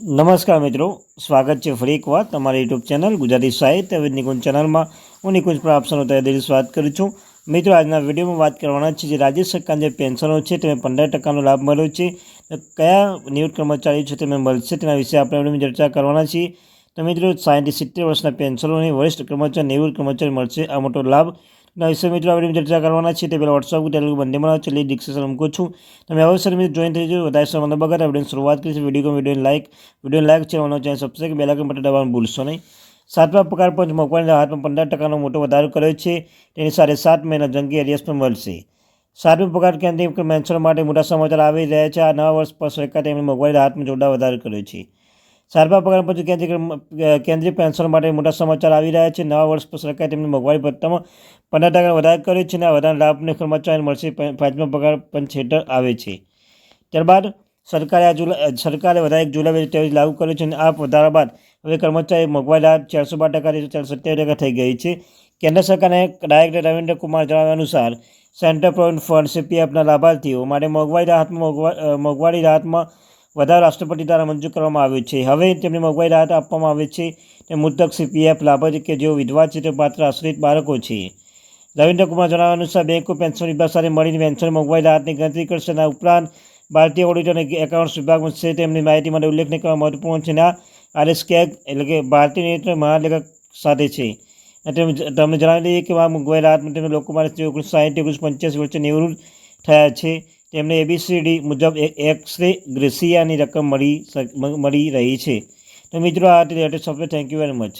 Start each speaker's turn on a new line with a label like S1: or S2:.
S1: નમસ્કાર મિત્રો, સ્વાગત છે ફરી એકવાર તમારી યુટ્યુબ ચેનલ ગુજરાતી સાહિત્ય નિકુંજ ચેનલમાં. હું નિકુંજ પર આપ સૌનું દિલથી સ્વાગત કરું છું. મિત્રો, આજના વિડીયોમાં વાત કરવાના છે જે રાજ્ય સરકારની જે પેન્શનો છે તેને પંદર ટકાનો લાભ મળ્યો છે. કયા નિવૃત્ત કર્મચારીઓ છે તેમને મળશે તેના વિશે આપણે ચર્ચા કરવાના છીએ. તો મિત્રો સાઠથી સિત્તેર વર્ષના પેન્શનોની વરિષ્ઠ કર્મચારી, નિવૃત્ત કર્મચારી મળશે આ મોટો લાભ. વિશે મિત્રો આપણે ચર્ચા કરવાના છે તે પહેલાં વોટ્સઅપ ટેલિગ્રામ બંને છે લીડ ડિસ્કશન મૂકું છું. તમે અવસર મિત્રો જોઈન થઈ જજો. વધારે સમય બગર આપણે શરૂઆત કરીશું. Video video like video like છે channel subscribe bell icon button દબાવવાનું ભૂલશો નહીં. સાતમા પગાર પંચ મોકવાના હાથમાં પંદર ટકાનો મોટો વધારો કર્યો છે. તેની સાથે સાત મહિના જંગી એરિયસ પણ મળશે. સાતમા પગાર કેન્દ્રીય મેન્સર માટે મોટા સમાચાર આવી રહ્યા છે. આ નવા વર્ષ પર સરકાર તેમની મોંઘવારી હાથમાં જોરદાર વધારો કર્યો છે. સાતમા પગાર પછી કેન્દ્રીય કેન્દ્રીય પેન્શન માટે મોટા સમાચાર આવી રહ્યા છે. નવા વર્ષ પર સરકારે તેમની મોંઘવારી ભથ્થામાં પંદર ટકા વધારો કર્યો છે અને આ વધારાના લાભને કર્મચારીને મળશે. પાંચમા પગાર પંચ હેઠળ આવે છે. ત્યારબાદ સરકારે આ જુલાઈ સરકારે વધારે એક જુલાઈ ત્રેવીસ લાગુ કર્યો છે અને આ વધારા બાદ હવે કર્મચારી મોંઘવારી લાભ ચારસો બાર ટકાથી ચારસો સત્યાવીસ ટકા થઈ ગઈ છે. કેન્દ્ર સરકારના ડાયરેક્ટર રવિન્દ્ર કુમાર જણાવ્યા અનુસાર સેન્ટર પ્રોવિડન્ટ ફંડ સીપીએફના લાભાર્થીઓ માટે મોંઘવારી રાહતમાં મોંઘવા મોંઘવારી રાહતમાં વધારો રાષ્ટ્રપતિ દ્વારા મંજૂર કરવામાં આવ્યો છે. હવે તેમને મોંઘવારી રાહત આપવામાં આવે છે તે મૃતક સીપીએફ લાભાર્થી કે જેઓ વિધવા છે તે પાત્ર આશ્રિત બાળકો છે. રવિન્દ્રકુમાર જણાવ્યા અનુસાર બેંકો પેન્શન વિભાગ સાથે મળીને પેન્શન મોંઘવારી રાહતની ગણતરી કરશે અને ઉપરાંત ભારતીય ઓડિટર અને એકાઉન્ટ્સ વિભાગ છે તેમની માહિતી માટે ઉલ્લેખ કરવા મહત્વપૂર્ણ છે. ના, આરએસ કેગ એટલે કે ભારતીય નિયંત્રણ મહાલેખક સાથે છે. અને તેમ તમને જણાવી દઈએ કે આ મોંઘવારી રાહત માટે લોકો માટે ઓગણીસો સાહીઠ ઓગણીસો પંચ્યાસી વચ્ચે નિવૃત્ત થયા છે. તેમને એબીસીડી મુજબ એક્સરે ગ્રેસિયાની રકમ મળી મળી રહી છે. તો મિત્રો, આ latest software thank you very much